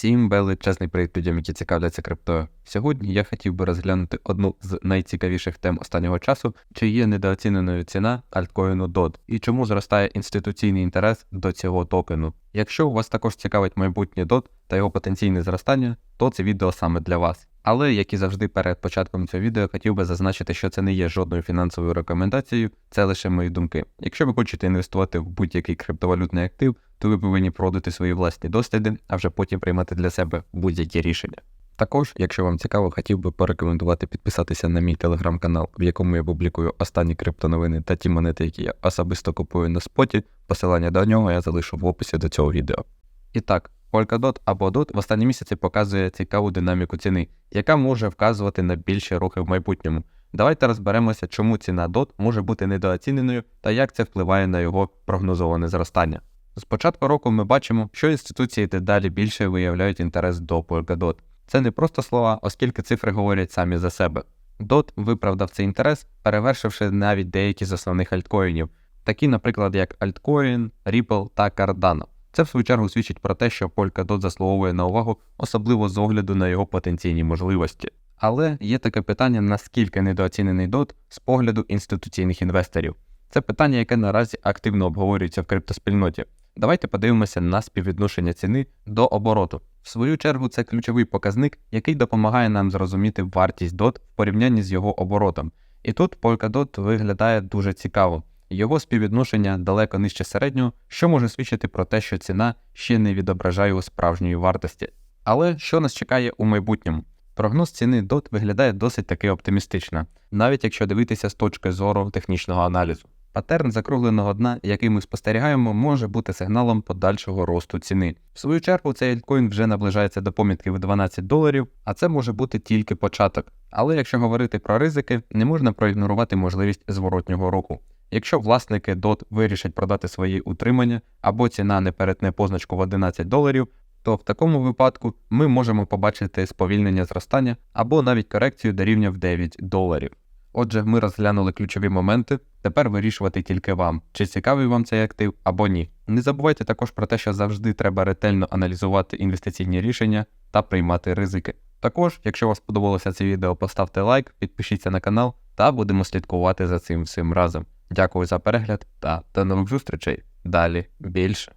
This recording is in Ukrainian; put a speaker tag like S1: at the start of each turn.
S1: Всім величезний привіт людям, які цікавляться криптою. Сьогодні я хотів би розглянути одну з найцікавіших тем останнього часу, чи є недооціненою ціна альткоїну DOT і чому зростає інституційний інтерес до цього токену. Якщо у вас також цікавить майбутнє DOT та його потенційне зростання, то це відео саме для вас. Але, як і завжди, перед початком цього відео хотів би зазначити, що це не є жодною фінансовою рекомендацією, це лише мої думки. Якщо ви хочете інвестувати в будь-який криптовалютний актив, то ви повинні проводити свої власні досліди, а вже потім приймати для себе будь-які рішення. Також, якщо вам цікаво, хотів би порекомендувати підписатися на мій телеграм-канал, в якому я публікую останні криптоновини та ті монети, які я особисто купую на споті. Посилання до нього я залишу в описі до цього відео. І так, Polkadot або DOT в останні місяці показує цікаву динаміку ціни, яка може вказувати на більші рухи в майбутньому. Давайте розберемося, чому ціна DOT може бути недооціненою та як це впливає на його прогнозоване зростання. З початку року ми бачимо, що інституції дедалі більше виявляють інтерес до Polkadot. Це не просто слова, оскільки цифри говорять самі за себе. DOT виправдав цей інтерес, перевершивши навіть деякі з основних альткоїнів, такі, наприклад, як Altcoin, Ripple та Cardano. Це в свою чергу свідчить про те, що Polkadot заслуговує на увагу, особливо з огляду на його потенційні можливості. Але є таке питання, наскільки недооцінений DOT з погляду інституційних інвесторів. Це питання, яке наразі активно обговорюється в криптоспільноті. Давайте подивимося на співвідношення ціни до обороту. В свою чергу, це ключовий показник, який допомагає нам зрозуміти вартість DOT в порівнянні з його оборотом. І тут Polkadot виглядає дуже цікаво. Його співвідношення далеко нижче середнього, що може свідчити про те, що ціна ще не відображає його справжньої вартості. Але що нас чекає у майбутньому? Прогноз ціни DOT виглядає досить таки оптимістично, навіть якщо дивитися з точки зору технічного аналізу. Патерн закругленого дна, який ми спостерігаємо, може бути сигналом подальшого росту ціни. В свою чергу, цей альткоін вже наближається до помітки в 12 доларів, а це може бути тільки початок. Але якщо говорити про ризики, не можна проігнорувати можливість зворотнього руху. Якщо власники DOT вирішать продати свої утримання або ціна не перетне позначку в 11 доларів, то в такому випадку ми можемо побачити сповільнення зростання або навіть корекцію до рівня в 9 доларів. Отже, ми розглянули ключові моменти. Тепер вирішувати тільки вам, чи цікавий вам цей актив або ні. Не забувайте також про те, що завжди треба ретельно аналізувати інвестиційні рішення та приймати ризики. Також, якщо вам сподобалося це відео, поставте лайк, підпишіться на канал та будемо слідкувати за цим всім разом. Дякую за перегляд та до нових зустрічей. Далі більше.